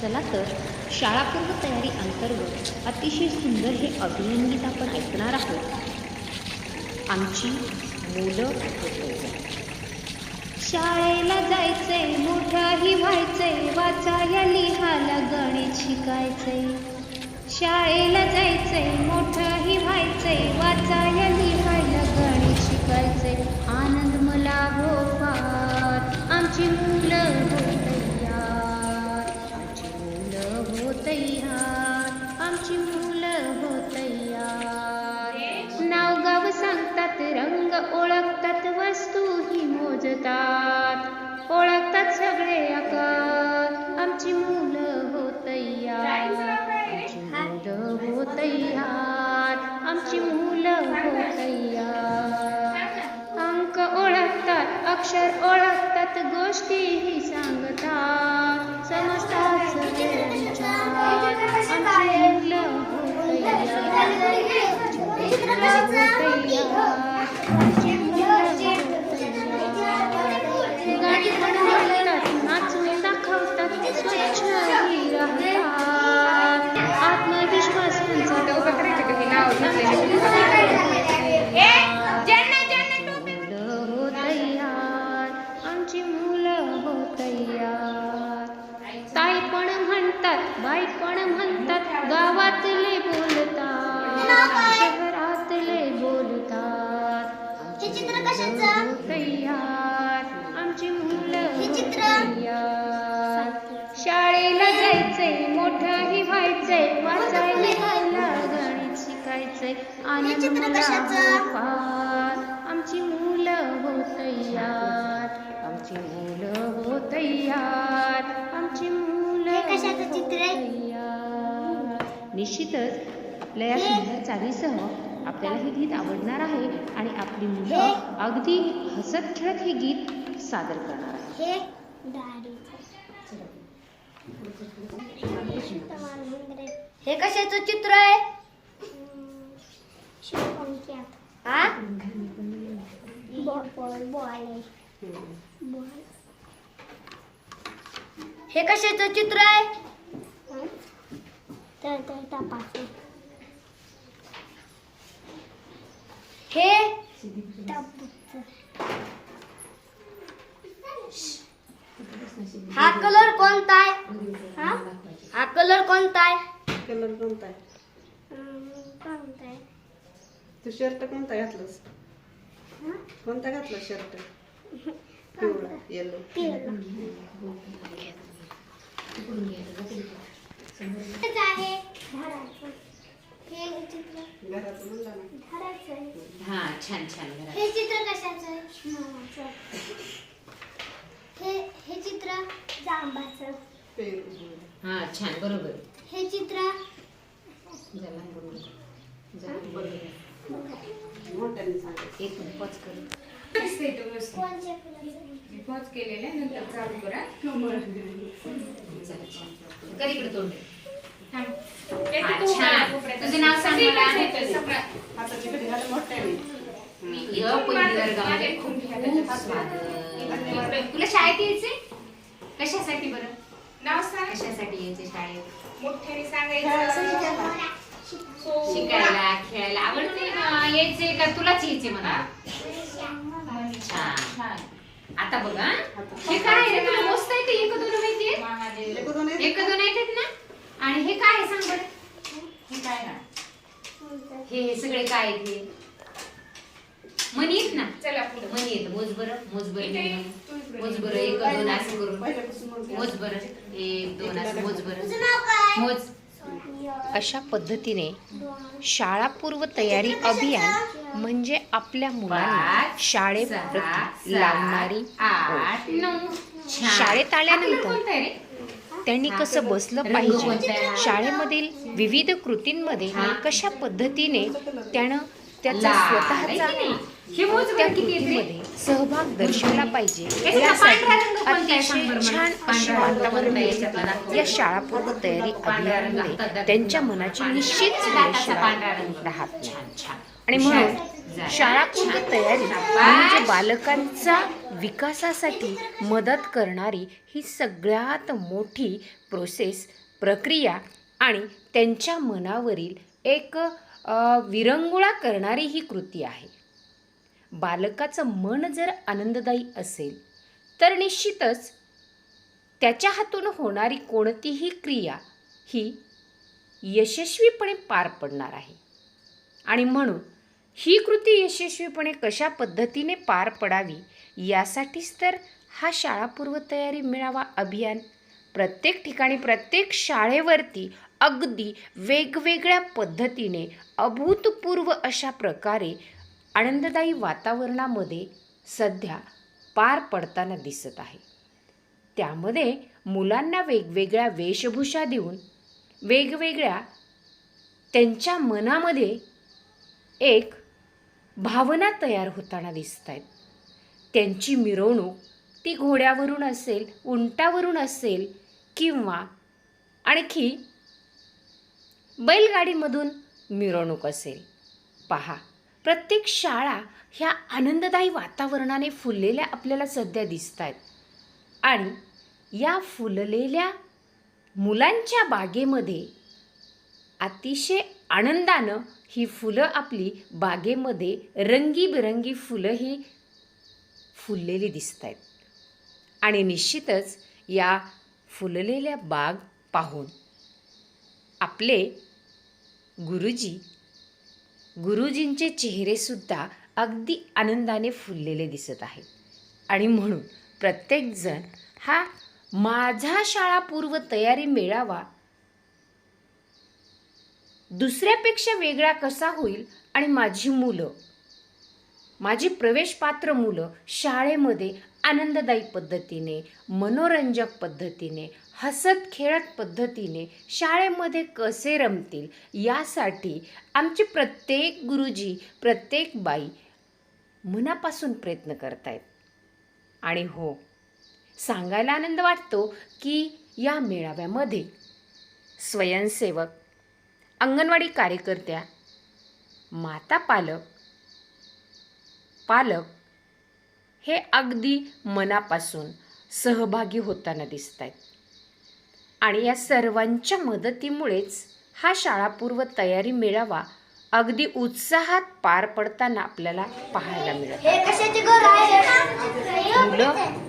चला तर शाळापूर्व तयारी अंतर्गत अतिशय सुंदर हे अभिनंदित आपण ऐकणार आहोत. आमची मुलं शाळेला जायचे मोठाही व्हायचे वाचायला लिहायला गणित शिकायचे. शाळेला जायचे मोठंही व्हायचे वाचायला लिहायला गणित शिकायचे. आनंद मला हो फार. आमची मुलं हो आमची मुलं हो तयार. नाव गाव सांगतात रंग ओळखतात वस्तू ही मोजतात. ओळखतात सगळे आकार. म्हणतात गावातले बोलतात शहरातले बोलतात हे चित्र कशाचं? हो तयार आमची मुलं हे हो चित्र? तयार शाळेला जायचंय मोठंही व्हायचंय वाचायला लिहायला गणित शिकायचंय आनंद चित्र कशाचं? हो आमची मुलं हो तयार आमची मुलं हो तयार आमची मुलं हे कशाचं हो चित्र आहे? निश्चितच आपल्या या सुंदर चालीसह आपल्याला हे गीत आवडणार आहे आणि आपली मुलं अगदी हसत खेळत हे गीत सादर करणार आहे हे हे कशाचं चित्र आहे? हा? हे कशाचं चित्र आहे? हे? हा कलर कोणता आहे? हा? हा कलर कोणता आहे? कलर कोणता आहे? तू शर्ट कोणता घातलास? कोणता घातला शर्ट पिवळा येलो हे. हा छान छान हे चित्र कशाचं आहे? हे हे चित्र जांबाचं. हा छान बरोबर. हे चित्र एक पॉज केलेल्या नंतर चालू करा. कर इकडे तोंड. हा. तुझं नाव सांग मला. तुला शाळेत यायचे कशासाठी बरं? नाव सांग. कशासाठी यायचे शाळेत? मोठ्याने सांगायचं. शिकायला खेळायला. आवडते यायचे का? तुलाच यायचे मला छान. छान. आता बघा हे? काय आहे रे? तुला मोजता येते एक दोन माहितीये महादेव. एक दोन आहेत? एक दोन येतात ना? आणि हे काय आहे सांग बरं? हे काय ना? हे हे सगळे काय आहेत हे? मनी ना? चला पुढे. मनी येत मोज बरं मोज बरं. मोज बरं. एक दोन असं करून. मोज बरं. एक दोन असं मोज बरं. तुझं नाव काय? मोज. अशा पद्धतीने शाळापूर्व तयारी अभियान म्हणजे आपल्या मुलांना शाळेप्रती सहा, लावणारी. शाळेत आल्यानंतर? त्यांनी कसं बसलं पाहिजे? शाळेमधील विविध कृतींमध्ये. कशा पद्धतीने त्यानं त्याचा स्वतःचा? हे कृतीमध्ये सहभाग दर्शवला पाहिजे यासाठी अतिशय. छान रंग वातावरण दाखव. या शाळापूर्व तयारी अभियानामुळे त्यांच्या. मनाची निश्चित. राहत आणि. म्हणून शाळापूर्व. तयारी. म्हणजे बालकांचा विकासासाठी मदत करणारी ही सगळ्यात मोठी प्रोसेस प्रक्रिया आणि त्यांच्या मनावरील एक विरंगुळा करणारी ही कृती आहे. बालकाचं मन जर आनंददायी असेल तर निश्चितच त्याच्या हातून होणारी कोणतीही क्रिया ही यशस्वीपणे पार पडणार आहे. आणि म्हणून ही कृती यशस्वीपणे कशा पद्धतीने पार पडावी यासाठीच तर हा शाळापूर्व तयारी मेळावा अभियान प्रत्येक ठिकाणी प्रत्येक शाळेवरती अगदी वेगवेगळ्या पद्धतीने अभूतपूर्व अशा प्रकारे आनंददायी वातावरणामध्ये सध्या पार पडताना दिसत आहे. त्यामध्ये मुलांना वेगवेगळ्या वेशभूषा देऊन वेगवेगळ्या त्यांच्या मनामध्ये एक भावना तयार होताना दिसत आहेत त्यांची मिरवणूक ती घोड्यावरून असेल उंटावरून असेल किंवा आणखी बैलगाडीमधून मिरवणूक असेल. पहा प्रत्येक शाळा ह्या आनंददायी वातावरणाने फुललेल्या आपल्याला सध्या दिसत आहेत आणि या फुललेल्या मुलांच्या बागेमध्ये अतिशय आनंदानं ही फुलं आपली बागेमध्ये रंगीबिरंगी फुलं ही फुललेली दिसत आहेत आणि निश्चितच या फुललेल्या बाग पाहून आपले गुरुजी गुरुजींचे चेहरेसुद्धा अगदी आनंदाने फुललेले दिसत आहेत. आणि म्हणून प्रत्येकजण हा माझा शाळापूर्व तयारी मेळावा दुसऱ्यापेक्षा वेगळा कसा होईल आणि माझी मुलं माझी प्रवेशपात्र मुलं शाळेमध्ये आनंददायी पद्धतीने मनोरंजक पद्धतीने हसत खेळत पद्धतीने शाळेमध्ये कसे रमतील यासाठी आमचे प्रत्येक गुरुजी प्रत्येक बाई मनापासून प्रयत्न करतायत. आणि हो सांगायला आनंद वाटतो की या मेळाव्यामध्ये स्वयंसेवक अंगणवाडी कार्यकर्त्या माता पालक पालक हे अगदी मनापासून सहभागी होताना दिसत आहेत आणि या सर्वांच्या मदतीमुळेच हा शाळापूर्व तयारी मेळावा अगदी उत्साहात पार पडताना आपल्याला पाहायला मिळत मुलं